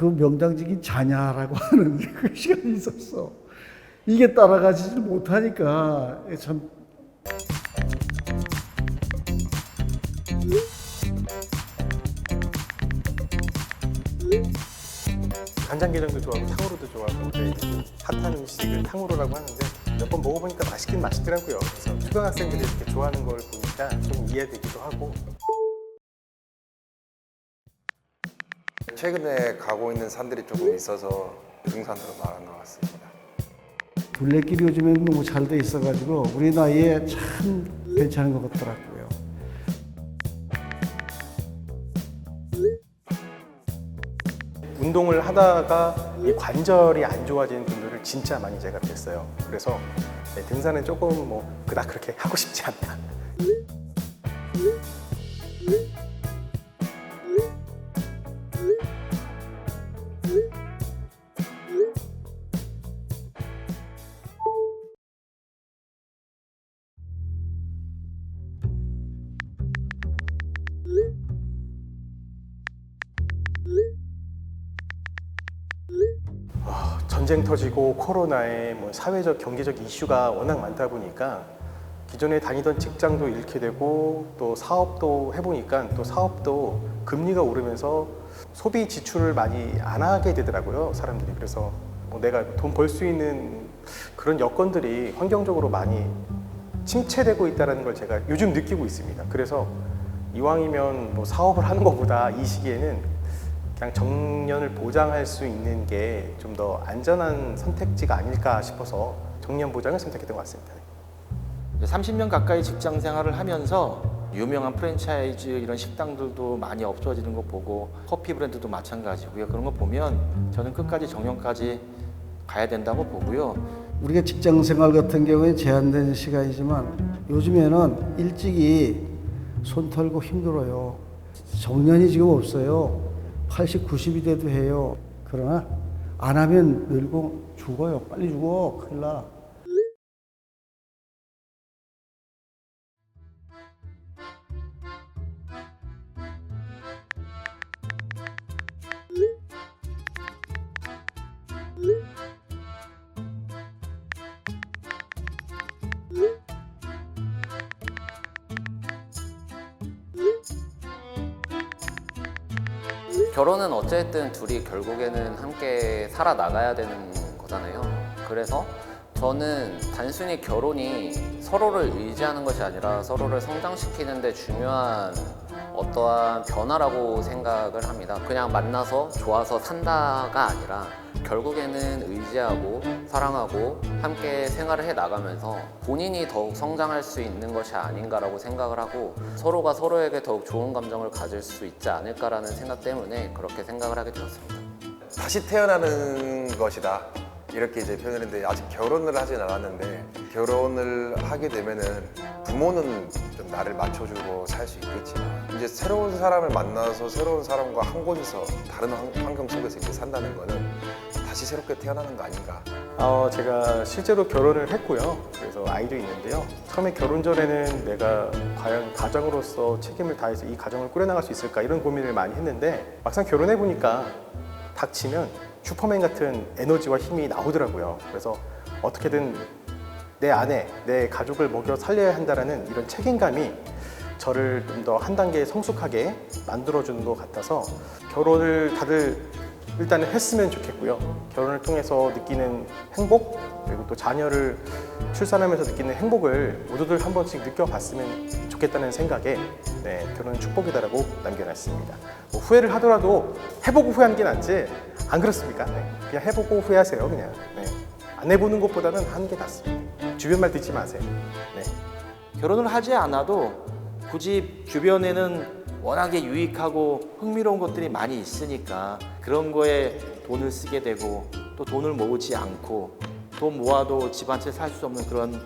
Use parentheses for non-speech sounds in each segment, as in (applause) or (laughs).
그 명당직인 자냐라고 (laughs) 하는 그 시간이 있었어. 이게 따라가지 못하니까 참 간장게장도 좋아하고 탕후루도 좋아하고 근데 이제 핫한 음식을 탕후루라고 하는데 몇 번 먹어보니까 맛있긴 맛있더라고요. 그래서 초등학생들이 이렇게 좋아하는 걸 보니까 좀 이해되기도 하고 최근에 가고 있는 산들이 조금 있어서 등산으로 나간 것 같습니다. 둘레길이 요즘에는 너무 잘 돼 있어가지고 우리 나이에 참 괜찮은 것 같더라고요. 운동을 하다가 이 관절이 안 좋아지는 분들을 진짜 많이 제가 뵀어요. 그래서 네, 등산은 조금 뭐 그닥 그렇게 하고 싶지 않다. 전쟁 터지고 코로나에 뭐 사회적 경제적 이슈가 워낙 많다 보니까 기존에 다니던 직장도 잃게 되고 또 사업도 해보니까 또 사업도 금리가 오르면서 소비 지출을 많이 안 하게 되더라고요 사람들이. 그래서 뭐 내가 돈 벌 수 있는 그런 여건들이 환경적으로 많이 침체되고 있다는 걸 제가 요즘 느끼고 있습니다. 그래서 이왕이면 뭐 사업을 하는 것보다 이 시기에는 그냥 정년을 보장할 수 있는 게 좀 더 안전한 선택지가 아닐까 싶어서 정년 보장을 선택했던 것 같습니다. 30년 가까이 직장 생활을 하면서 유명한 프랜차이즈 이런 식당들도 많이 없어지는 거 보고 커피 브랜드도 마찬가지고요. 그런 거 보면 저는 끝까지 정년까지 가야 된다고 보고요. 우리가 직장 생활 같은 경우에 제한된 시간이지만 요즘에는 일찍이 손 털고 힘들어요. 정년이 지금 없어요. 80, 90이 돼도 해요. 그러나 안 하면 늙고 죽어요. 빨리 죽어. 큰일 나. 결혼은 어쨌든 둘이 결국에는 함께 살아나가야 되는 거잖아요. 그래서 저는 단순히 결혼이 서로를 의지하는 것이 아니라 서로를 성장시키는데 중요한 어떠한 변화라고 생각을 합니다. 그냥 만나서 좋아서 산다가 아니라 결국에는 의지하고 사랑하고 함께 생활을 해 나가면서 본인이 더욱 성장할 수 있는 것이 아닌가라고 생각을 하고 서로가 서로에게 더욱 좋은 감정을 가질 수 있지 않을까라는 생각 때문에 그렇게 생각을 하게 되었습니다. 다시 태어나는 것이다. 이렇게 이제 표현을 했는데 아직 결혼을 하진 않았는데 결혼을 하게 되면은 부모는 좀 나를 맞춰주고 살 수 있겠지만 이제 새로운 사람을 만나서 새로운 사람과 한 곳에서 다른 환- 환경 속에서 이제 산다는 거는 다시 새롭게 태어나는 거 아닌가 어, 제가 실제로 결혼을 했고요. 그래서 아이도 있는데요. 처음에 결혼 전에는 내가 과연 가정으로서 책임을 다해서 이 가정을 꾸려나갈 수 있을까 이런 고민을 많이 했는데 막상 결혼해 보니까 닥치면 슈퍼맨 같은 에너지와 힘이 나오더라고요. 그래서 어떻게든 내 아내, 내 가족을 먹여 살려야 한다라는 이런 책임감이 저를 좀 더 한 단계 성숙하게 만들어주는 것 같아서 결혼을 다들 일단은 했으면 좋겠고요. 결혼을 통해서 느끼는 행복 그리고 또 자녀를 출산하면서 느끼는 행복을 모두들 한 번씩 느껴봤으면 좋겠다는 생각에 네, 결혼은 축복이다라고 남겨놨습니다. 뭐 후회를 하더라도 해보고 후회하는 게 낫지 안 그렇습니까? 네, 그냥 해보고 후회하세요 그냥. 네. 안 해보는 것보다는 하는 게 낫습니다. 주변 말 듣지 마세요. 네. 결혼을 하지 않아도 굳이 주변에는 워낙에 유익하고 흥미로운 것들이 많이 있으니까 그런 거에 돈을 쓰게 되고 또 돈을 모으지 않고 돈 모아도 집 한 채 살 수 없는 그런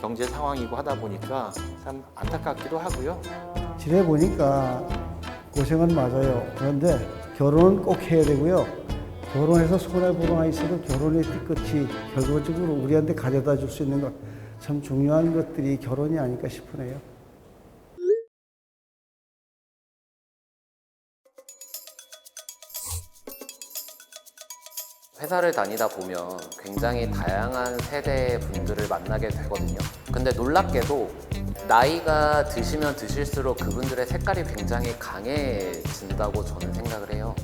경제 상황이고 하다 보니까 참 안타깝기도 하고요. 지내 보니까 고생은 맞아요. 그런데 결혼은 꼭 해야 되고요. 결혼해서 손해보거나 있어도 결혼의 끝이 결과적으로 우리한테 가져다 줄 수 있는 것 참 중요한 것들이 결혼이 아닐까 싶으네요. 회사를 다니다 보면 굉장히 다양한 세대의 분들을 만나게 되거든요. 근데 놀랍게도 나이가 드시면 드실수록 그분들의 색깔이 굉장히 강해진다고 저는 생각을 해요.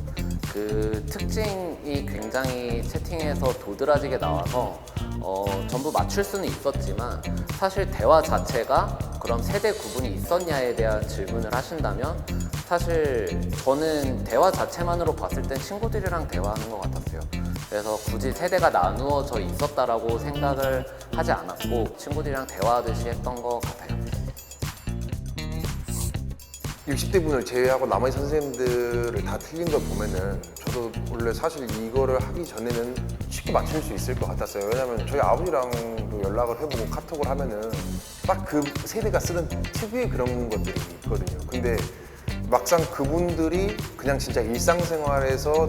그 특징이 굉장히 채팅에서 도드라지게 나와서 어, 전부 맞출 수는 있었지만 사실 대화 자체가 그럼 세대 구분이 있었냐에 대한 질문을 하신다면 사실 저는 대화 자체만으로 봤을 땐 친구들이랑 대화하는 것 같았어요. 그래서 굳이 세대가 나누어져 있었다라고 생각을 하지 않았고 친구들이랑 대화하듯이 했던 것 같아요. 60대 분을 제외하고 나머지 선생님들을 다 틀린 걸 보면은 저도 원래 사실 이거를 하기 전에는 쉽게 맞출 수 있을 것 같았어요. 왜냐면 저희 아버지랑도 연락을 해보고 카톡을 하면은 딱 그 세대가 쓰는 특유의 그런 것들이 있거든요. 근데 막상 그분들이 그냥 진짜 일상생활에서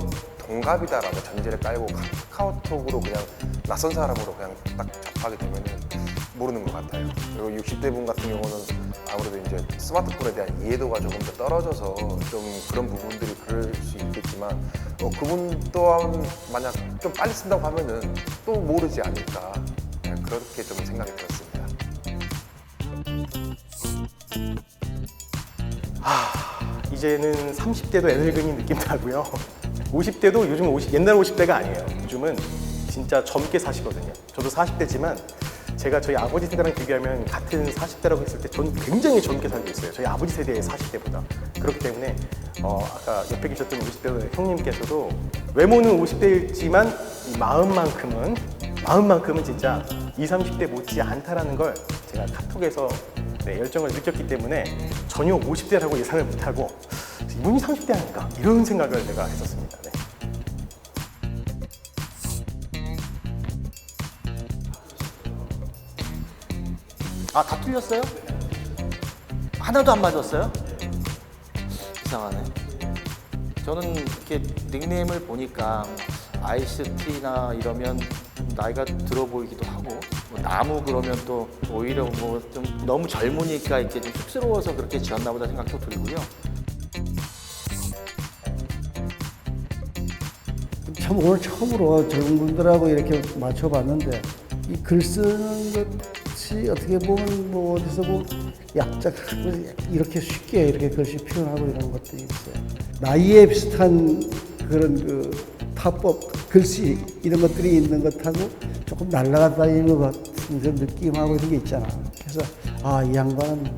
동갑이다라고 전제를 깔고 카카오톡으로 그냥 낯선 사람으로 그냥 딱 접하게 되면은 모르는 것 같아요. 그리고 60대 분 같은 경우는 아무래도 이제 스마트폰에 대한 이해도가 조금 더 떨어져서 좀 그런 부분들이 그럴 수 있겠지만 어, 그분 또한 만약 좀 빨리 쓴다고 하면은 또 모르지 않을까 네, 그렇게 좀 생각이 들었습니다. 이제는 30대도 애늙은이 느낌 나고요. 50대도 요즘 50, 옛날 50대가 아니에요. 요즘은 진짜 젊게 사시거든요. 저도 40대지만 제가 저희 아버지 세대랑 비교하면 같은 40대라고 했을 때 저는 굉장히 젊게 살고 있어요. 저희 아버지 세대의 40대보다. 그렇기 때문에 어, 아까 옆에 계셨던 50대 형님께서도 외모는 50대일지만 이 마음만큼은 마음만큼은 진짜 20, 30대 못지 않다라는 걸 제가 카톡에서 네, 열정을 느꼈기 때문에 전혀 50대라고 예상을 못하고 이분이 30대 아닌가 이런 생각을 내가 했었습니다. 네. 아, 다 틀렸어요? 하나도 안 맞았어요? 이상하네. 저는 이렇게 닉네임을 보니까 ICT나 이러면 좀 나이가 들어 보이기도 하고 뭐 나무 그러면 또 오히려 뭐 좀 너무 젊으니까 이렇게 좀 쑥스러워서 그렇게 지었나 보다 생각도 들고요. 참 오늘 처음으로 젊은 분들하고 이렇게 맞춰봤는데 이 글 쓰는 것이 어떻게 보면 뭐 어디서 뭐 약자 이렇게 쉽게 이렇게 글씨 표현하고 이런 것들이 있어요. 나이에 비슷한 그런 그 타법 글씨 이런 것들이 있는 것하고 조금 날아가 다니는 것 같은 느낌하고 이런 게 있잖아. 그래서 아 이 양반은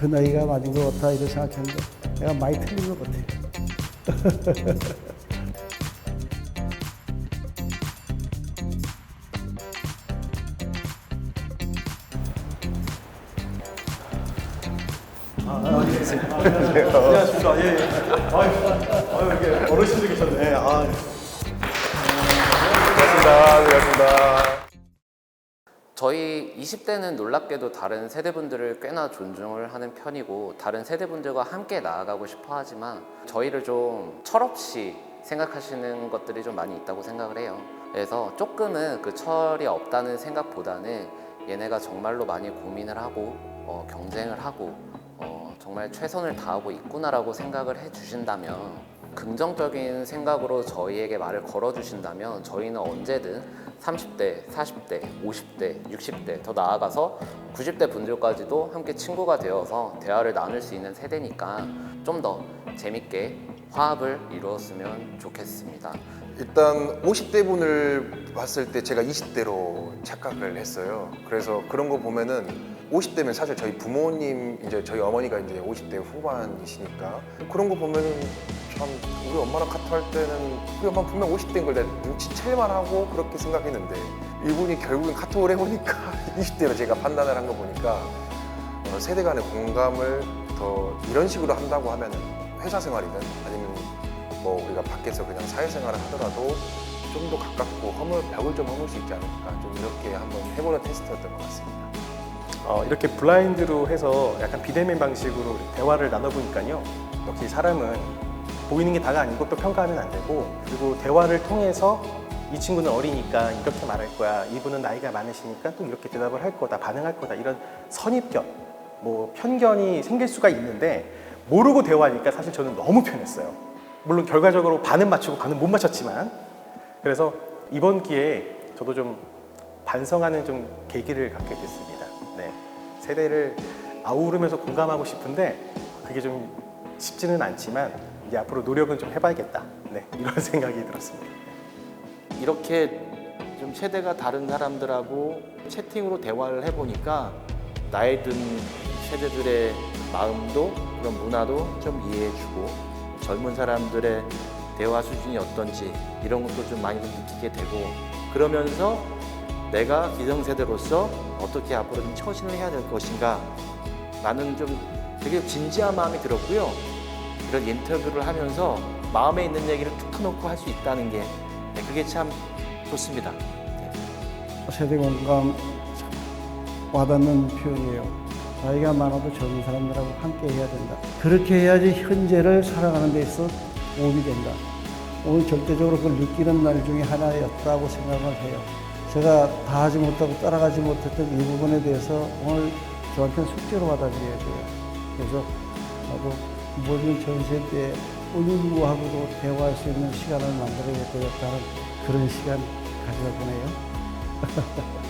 그 나이가 맞은 것 같다 이렇게 생각했는데 내가 많이 틀린 것 같아. (laughs) 안녕하십니까. 예, 예. 아유, 아유, 이게 어르신들 계셨네. 아, 고맙습니다. 고맙습니다. 저희 20대는 놀랍게도 다른 세대분들을 꽤나 존중을 하는 편이고 다른 세대분들과 함께 나아가고 싶어 하지만 저희를 좀 철없이 생각하시는 것들이 좀 많이 있다고 생각을 해요. 그래서 조금은 그 철이 없다는 생각보다는 얘네가 정말로 많이 고민을 하고 어, 경쟁을 하고 어, 정말 최선을 다하고 있구나라고 생각을 해주신다면 긍정적인 생각으로 저희에게 말을 걸어주신다면 저희는 언제든 30대, 40대, 50대, 60대 더 나아가서 90대 분들까지도 함께 친구가 되어서 대화를 나눌 수 있는 세대니까 좀 더 재밌게 화합을 이루었으면 좋겠습니다. 일단 50대 분을 봤을 때 제가 20대로 착각을 했어요. 그래서 그런 거 보면은 50대면 사실 저희 부모님 이제 저희 어머니가 이제 50대 후반이시니까 그런 거 보면은 참 우리 엄마랑 카톡할 때는 우리 엄마 분명 50대인 걸 내가 눈치챌만 하고 그렇게 생각했는데 이분이 결국엔 카톡을 해보니까 (laughs) 20대로 제가 판단을 한 거 보니까 어, 세대 간의 공감을 더 이런 식으로 한다고 하면은 회사 생활이든 아니면 뭐 우리가 밖에서 그냥 사회생활을 하더라도 좀 더 가깝고 허물 벽을 좀 허물 수 있지 않을까 좀 이렇게 한번 해보는 테스트였던 것 같습니다. 어, 이렇게 블라인드로 해서 약간 비대면 방식으로 대화를 나눠보니까요. 역시 사람은 보이는 게 다가 아니고 또 평가하면 안 되고 그리고 대화를 통해서 이 친구는 어리니까 이렇게 말할 거야. 이분은 나이가 많으시니까 또 이렇게 대답을 할 거다. 반응할 거다. 이런 선입견, 뭐 편견이 생길 수가 있는데 모르고 대화하니까 사실 저는 너무 편했어요. 물론 결과적으로 반은 맞추고 반은 못 맞췄지만 그래서 이번 기회에 저도 좀 반성하는 좀 계기를 갖게 됐습니다. 네. 세대를 아우르면서 공감하고 싶은데 그게 좀 쉽지는 않지만 이제 앞으로 노력은 좀 해봐야겠다. 네. 이런 (laughs) 생각이 들었습니다. 이렇게 좀 세대가 다른 사람들하고 채팅으로 대화를 해보니까 나이 든 세대들의 마음도 그런 문화도 좀 이해해주고 젊은 사람들의 대화 수준이 어떤지 이런 것도 좀 많이 좀 느끼게 되고 그러면서 내가 기성세대로서 어떻게 앞으로 좀 처신을 해야 될 것인가 나는 좀 되게 진지한 마음이 들었고요. 이런 인터뷰를 하면서 마음에 있는 얘기를 툭 터놓고 할 수 있다는 게 네, 그게 참 좋습니다. 네. 세대 공감 참 와닿는 표현이에요. 나이가 많아도 젊은 사람들하고 함께 해야 된다. 그렇게 해야지 현재를 살아가는 데 있어 도움이 된다. 오늘 절대적으로 그걸 느끼는 날 중에 하나였다고 생각을 해요. 제가 다 하지 못하고 따라가지 못했던 이 부분에 대해서 오늘 저한테는 숙제로 받아들여야 돼요. 그래서 나도 모든 전 세대에 누구하고도 대화할 수 있는 시간을 만들어야 되겠다는 그런 시간 가져보네요. (laughs)